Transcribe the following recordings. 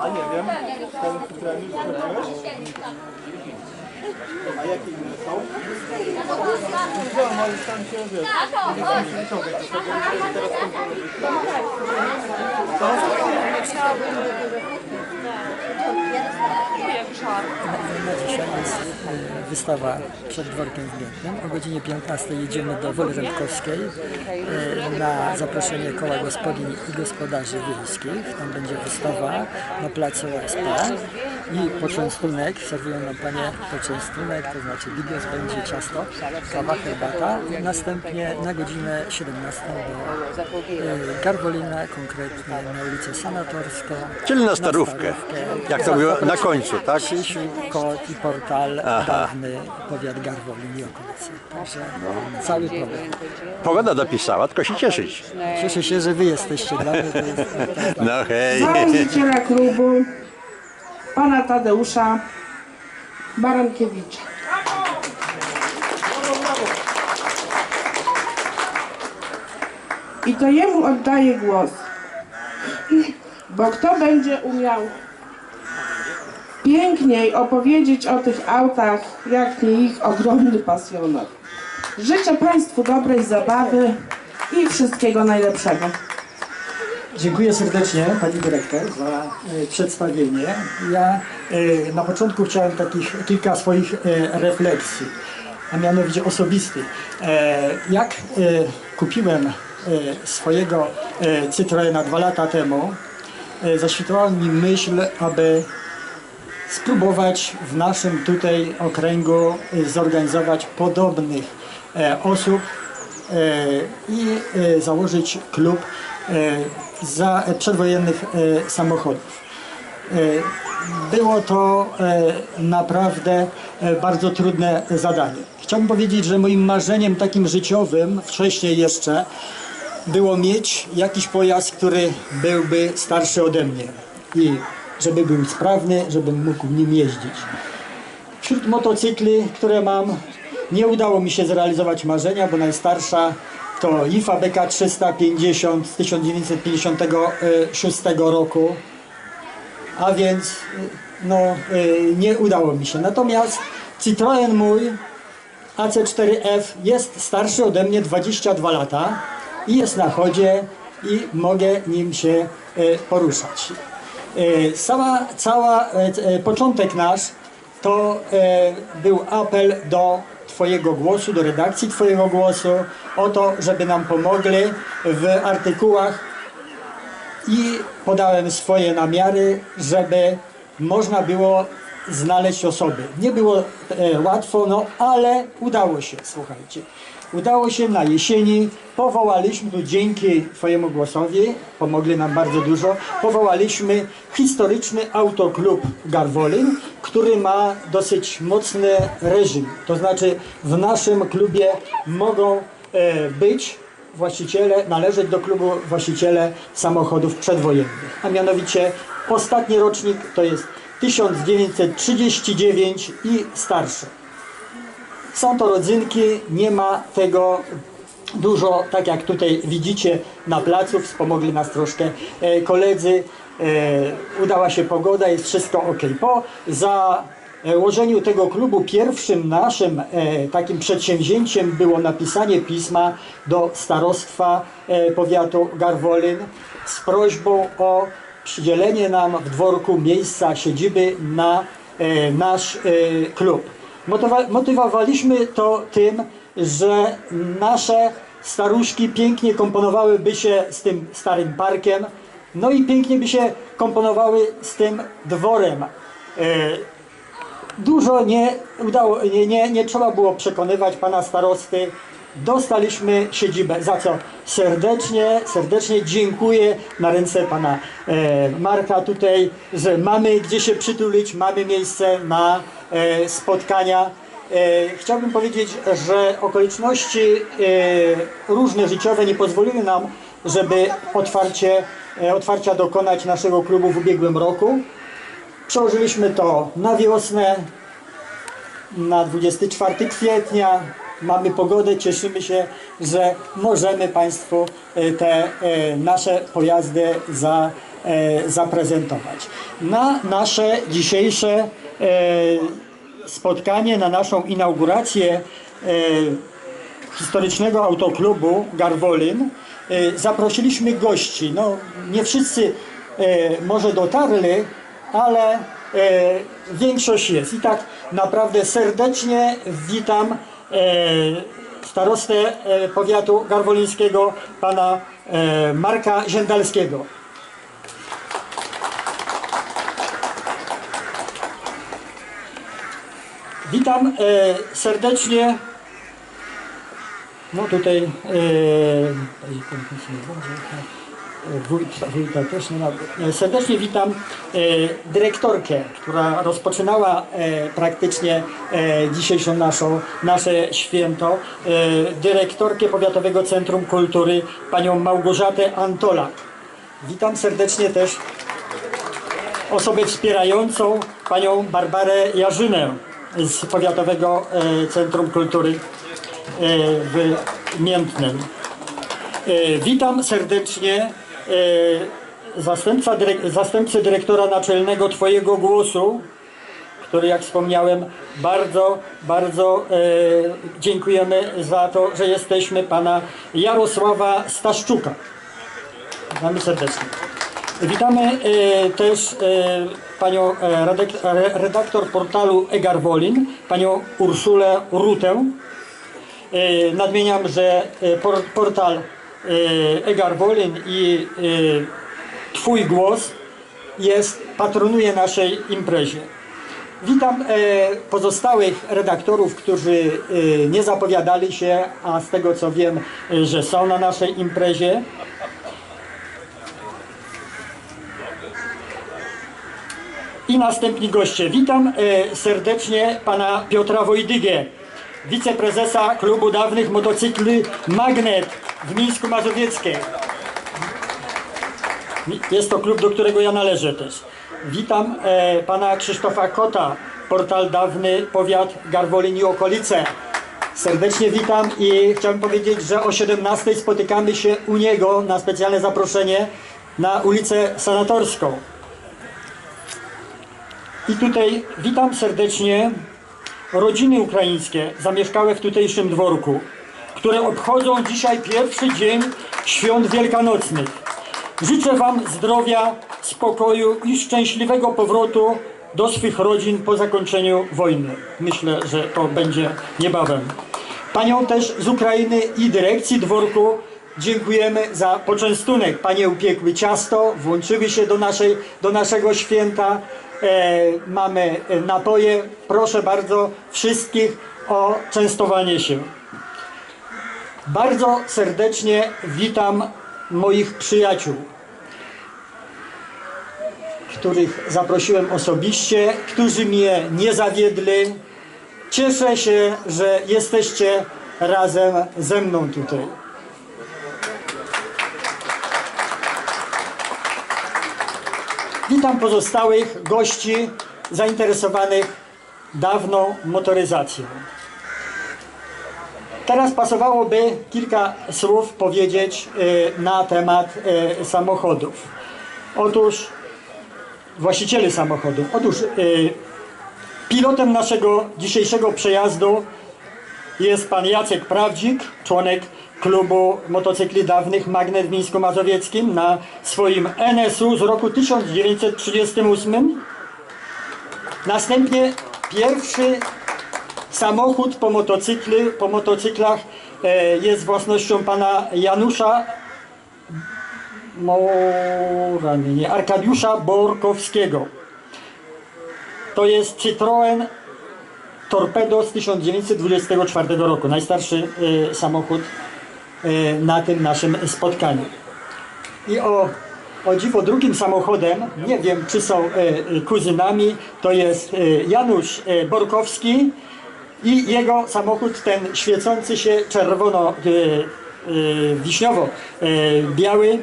A nie wiem, ten już skończyłeś? A jakie inne są? No, możesz tam się wiesz. tego, żeby dzisiaj jest wystawa przed dworkiem w Miętnym. O godzinie 15 jedziemy do Woli Rębkowskiej e, na zaproszenie koła gospodyń i gospodarzy wiejskich. Tam będzie wystawa na placu OSP i poczęstunek. Serwują nam panie poczęstunek, to znaczy bigos będzie ciasto, kawa, herbata. I następnie na godzinę 17 do e, Garwolina, konkretnie na ulicę Sanatorską. Czyli na starówkę. Jak to było na końcu, tak? Krzysiu, Kot i portal dawny powiat Garwolin i okolice. Także cały program. Pogoda dopisała, tylko się cieszyć. Cieszę się, że wy jesteście dla mnie. To jest, No hej. założyciela klubu pana Tadeusza Barankiewicza. I to jemu oddaję głos. Bo kto będzie umiał piękniej opowiedzieć o tych autach, jak nie ich ogromny pasjonat. Życzę Państwu dobrej zabawy i wszystkiego najlepszego. Dziękuję serdecznie Pani Dyrektor za e, przedstawienie. Ja e, na początku chciałem takich kilka swoich e, refleksji, a mianowicie osobistych. Jak kupiłem swojego Citroena dwa lata temu, zaświetowała mi myśl, aby spróbować w naszym tutaj okręgu zorganizować podobnych osób i założyć klub za e, przedwojennych e, samochodów. E, Było to naprawdę bardzo trudne zadanie. Chciałbym powiedzieć, że moim marzeniem takim życiowym, wcześniej jeszcze, było mieć jakiś pojazd, który byłby starszy ode mnie i żeby był sprawny, żebym mógł nim jeździć. Wśród motocykli, które mam, nie udało mi się zrealizować marzenia, bo najstarsza to IFA BK 350 z 1956 roku, a więc y, no, y, nie udało mi się. Natomiast Citroen mój AC4F jest starszy ode mnie 22 lata i jest na chodzie i mogę nim się y, poruszać. Y, Cała, początek nasz to był apel do Twojego głosu, do redakcji Twojego głosu o to, żeby nam pomogli w artykułach i podałem swoje namiary, żeby można było znaleźć osoby. Nie było e, łatwo, no ale udało się, słuchajcie. Udało się na jesieni, powołaliśmy tu dzięki Twojemu głosowi, pomogli nam bardzo dużo, powołaliśmy historyczny autoklub Garwolin, który ma dosyć mocny reżim. To znaczy w naszym klubie mogą e, być właściciele, należeć do klubu właściciele samochodów przedwojennych. A mianowicie ostatni rocznik to jest 1939 i starszy. Są to rodzynki, nie ma tego dużo, tak jak tutaj widzicie na placu, wspomogli nas troszkę e, koledzy, e, udała się pogoda, jest wszystko ok. Po założeniu tego klubu pierwszym naszym e, takim przedsięwzięciem było napisanie pisma do starostwa e, powiatu Garwolin z prośbą o przydzielenie nam w dworku miejsca siedziby na e, nasz e, klub. Motywowaliśmy to tym, że nasze staruszki pięknie komponowałyby się z tym starym parkiem, no i pięknie by się komponowały z tym dworem. E, Dużo nie udało, nie, nie, nie trzeba było przekonywać pana starosty. Dostaliśmy siedzibę, za co serdecznie, serdecznie dziękuję na ręce pana e, Marka tutaj, że mamy gdzie się przytulić, mamy miejsce na spotkania. E, chciałbym powiedzieć, że okoliczności e, różne życiowe nie pozwoliły nam, żeby otwarcie, e, otwarcia dokonać naszego klubu w ubiegłym roku. Przełożyliśmy to na wiosnę, na 24 kwietnia mamy pogodę, cieszymy się, że możemy Państwu e, te e, nasze pojazdy za, e, zaprezentować. Na nasze dzisiejsze spotkanie, na naszą inaugurację historycznego autoklubu Garwolin zaprosiliśmy gości. No, nie wszyscy może dotarli, ale większość jest. I tak naprawdę serdecznie witam starostę e, powiatu garwolińskiego, pana e, Marka Ziędalskiego. Witam e, serdecznie no tutaj e, wójta, wójta też nie ma. E, Serdecznie witam e, dyrektorkę, która rozpoczynała e, praktycznie dzisiejszą naszą, nasze święto. Dyrektorkę Powiatowego Centrum Kultury, panią Małgorzatę Antolak. Witam serdecznie też osobę wspierającą, panią Barbarę Jarzynę z Powiatowego Centrum Kultury w Miętnem. E, Witam serdecznie zastępca, dyrek- zastępcę dyrektora naczelnego Twojego Głosu, który jak wspomniałem bardzo, bardzo e, dziękujemy za to, że jesteśmy pana Jarosława Staszczuka. Witamy serdecznie. Witamy e, też e, panią e, redaktor portalu Egar Wolin, panią Urszulę Rutę. E, nadmieniam, że e, por, portal e, Egar Wolin i e, Twój Głos jest, patronuje naszej imprezie. Witam e, pozostałych redaktorów, którzy e, nie zapowiadali się, a z tego co wiem, e, że są na naszej imprezie. I następni goście. Witam e, serdecznie pana Piotra Wojdygę, wiceprezesa Klubu Dawnych Motocykli Magnet w Mińsku Mazowieckiem. Jest to klub, do którego ja należę też. Witam e, pana Krzysztofa Kota, portal Dawny Powiat Garwolin i okolice. Serdecznie witam i chciałem powiedzieć, że o 17 spotykamy się u niego na specjalne zaproszenie na ulicę Sanatorską. I tutaj witam serdecznie rodziny ukraińskie zamieszkałe w tutejszym dworku, które obchodzą dzisiaj pierwszy dzień świąt wielkanocnych. Życzę Wam zdrowia, spokoju i szczęśliwego powrotu do swych rodzin po zakończeniu wojny. Myślę, że to będzie niebawem. Panią też z Ukrainy i dyrekcji dworku dziękujemy za poczęstunek. Panie upiekły ciasto, włączyły się do, naszej, do naszego święta. E, mamy napoje. Proszę bardzo wszystkich o częstowanie się. Bardzo serdecznie witam moich przyjaciół, których zaprosiłem osobiście, którzy mnie nie zawiedli. Cieszę się, że jesteście razem ze mną tutaj. Witam pozostałych gości zainteresowanych dawną motoryzacją. Teraz pasowałoby kilka słów powiedzieć e, na temat e, samochodów. Otóż właścicieli samochodów. Otóż e, pilotem naszego dzisiejszego przejazdu jest pan Jacek Prawdzik, członek klubu motocykli dawnych Magnet w Mińsku Mazowieckim na swoim NSU z roku 1938. Następnie pierwszy samochód po, motocykli, po motocyklach e, jest własnością pana Janusza Morany, nie, Arkadiusza Borkowskiego. To jest Citroen Torpedo z 1924 roku, najstarszy e, samochód e, na tym naszym spotkaniu. I o, o dziwo drugim samochodem, nie wiem czy są kuzynami, to jest Janusz Borkowski i jego samochód ten świecący się czerwono, e, e, wiśniowo e, biały,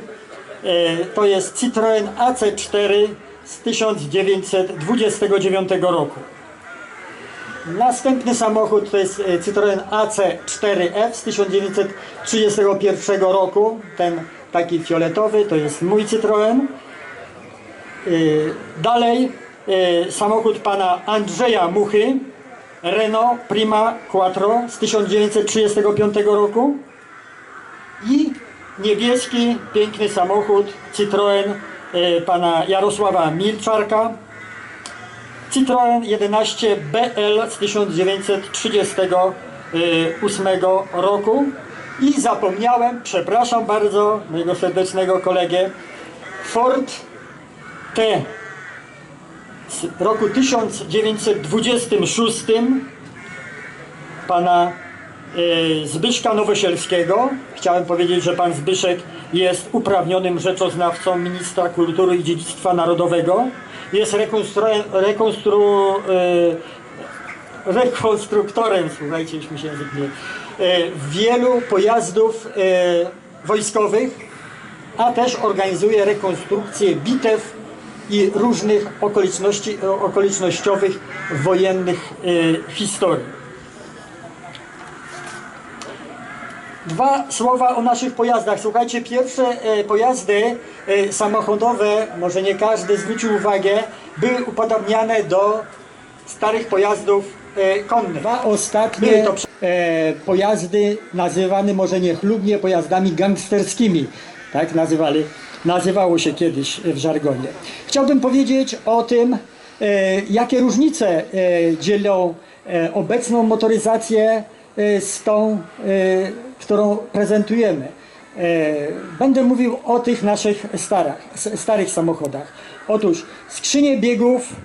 to jest Citroen AC4 z 1929 roku. Następny samochód to jest Citroen AC4F z 1931 roku. Ten taki fioletowy to jest mój Citroen. Y, Dalej samochód pana Andrzeja Muchy, Renault Prima Quattro z 1935 roku i niebieski, piękny samochód Citroen y, pana Jarosława Milczarka, Citroen 11 BL z 1938 roku. I zapomniałem, przepraszam bardzo mojego serdecznego kolegę, Ford T z roku 1926 pana e, Zbyszka Nowosielskiego. Chciałem powiedzieć, że pan Zbyszek jest uprawnionym rzeczoznawcą ministra kultury i dziedzictwa narodowego. Jest rekonstru- rekonstru, e, rekonstruktorem, słuchajcie, już mi się e, wielu pojazdów wojskowych, a też organizuje rekonstrukcję bitew i różnych okoliczności, okolicznościowych wojennych e, historii. Dwa słowa o naszych pojazdach. Słuchajcie, pierwsze e, pojazdy e, samochodowe, może nie każdy zwrócił uwagę, były upodobniane do starych pojazdów konnych. Dwa ostatnie to pojazdy nazywane może niechlubnie pojazdami gangsterskimi. Tak nazywali, nazywało się kiedyś w żargonie. Chciałbym powiedzieć o tym, e, jakie różnice e, dzielą e, obecną motoryzację e, z tą, e, którą prezentujemy. E, Będę mówił o tych naszych starach, starych samochodach. Otóż skrzynie biegów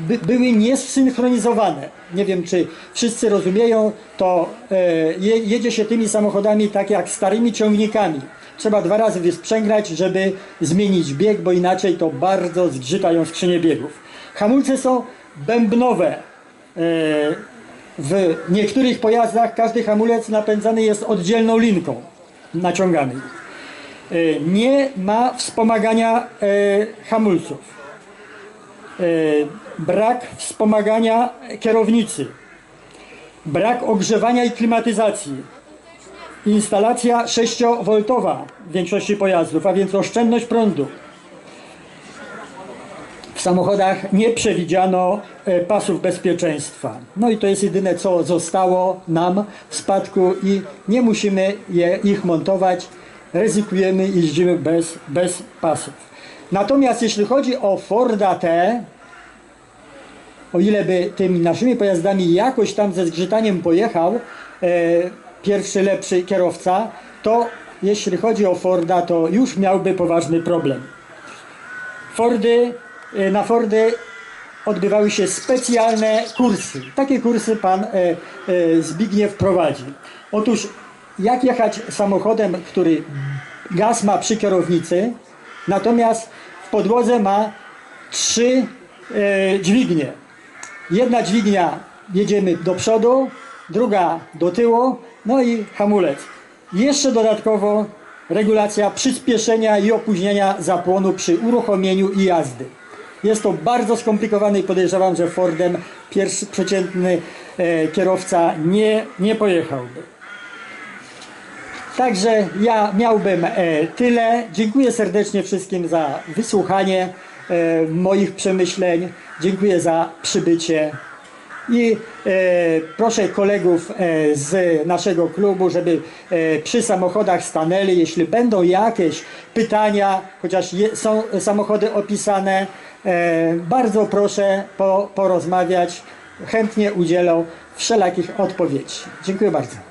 by, były niesynchronizowane. Nie wiem, czy wszyscy rozumieją, to e, je, jedzie się tymi samochodami tak jak starymi ciągnikami. Trzeba dwa razy wysprzęgać, żeby zmienić bieg, bo inaczej to bardzo zgrzytają skrzynie biegów. Hamulce są bębnowe. E, w niektórych pojazdach każdy hamulec napędzany jest oddzielną linką naciąganej. Nie ma wspomagania e, hamulców. E, Brak wspomagania kierownicy. Brak ogrzewania i klimatyzacji. Instalacja 6V w większości pojazdów, a więc oszczędność prądu. W samochodach nie przewidziano e, pasów bezpieczeństwa. No i to jest jedyne, co zostało nam w spadku i nie musimy je, ich montować. Ryzykujemy, jeździmy bez, bez pasów. Natomiast jeśli chodzi o Forda T, o ile by tymi naszymi pojazdami jakoś tam ze zgrzytaniem pojechał e, pierwszy lepszy kierowca, to jeśli chodzi o Forda, to już miałby poważny problem. Fordy, e, na Fordy odbywały się specjalne kursy. Takie kursy pan e, e, Zbigniew prowadzi. Otóż jak jechać samochodem, który gaz ma przy kierownicy, natomiast w podłodze ma trzy e, dźwignie. Jedna dźwignia jedziemy do przodu, druga do tyłu, no i hamulec. Jeszcze dodatkowo regulacja przyspieszenia i opóźnienia zapłonu przy uruchomieniu i jazdy. Jest to bardzo skomplikowane i podejrzewam, że Fordem pierwszy przeciętny e, kierowca nie, nie pojechałby. Także ja miałbym e, tyle. Dziękuję serdecznie wszystkim za wysłuchanie e, moich przemyśleń. Dziękuję za przybycie. I e, proszę kolegów e, z naszego klubu, żeby e, przy samochodach stanęli. Jeśli będą jakieś pytania, chociaż je, są samochody opisane, e, bardzo proszę po, porozmawiać. Chętnie udzielą wszelakich odpowiedzi. Dziękuję bardzo.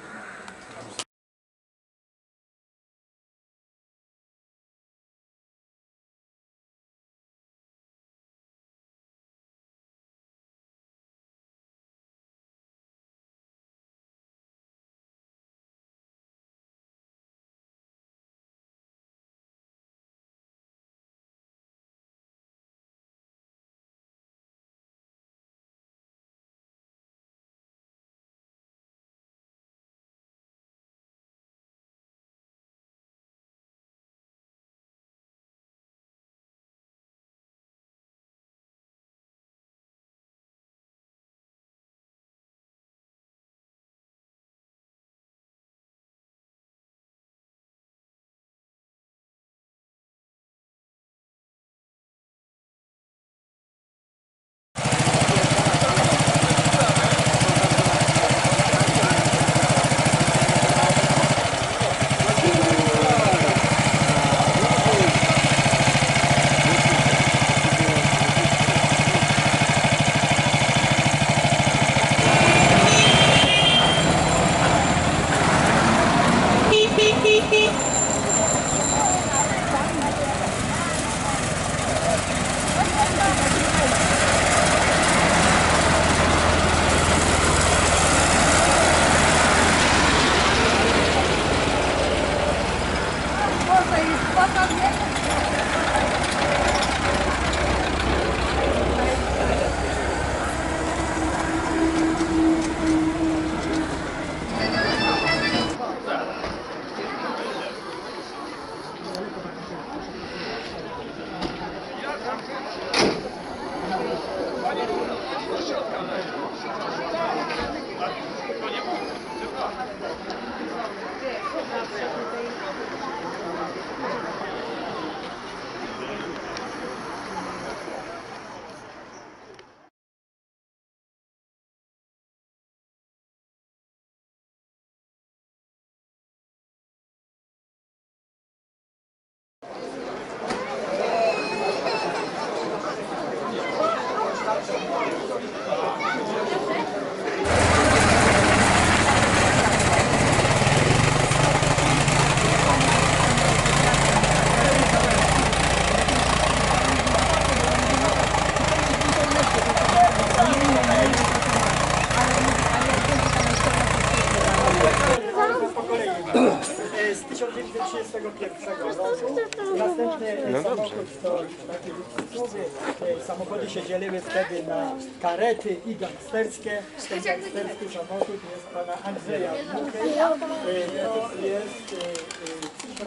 1931 roku. Następny e, samochód to takie cudzysłowie. E, Samochody się dzieliły wtedy na karety i gangsterskie. Ten gangsterski samochód jest pana Andrzeja Wnuchy. E, To jest e,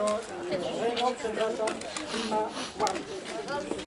e, przepraszam, firma Łap.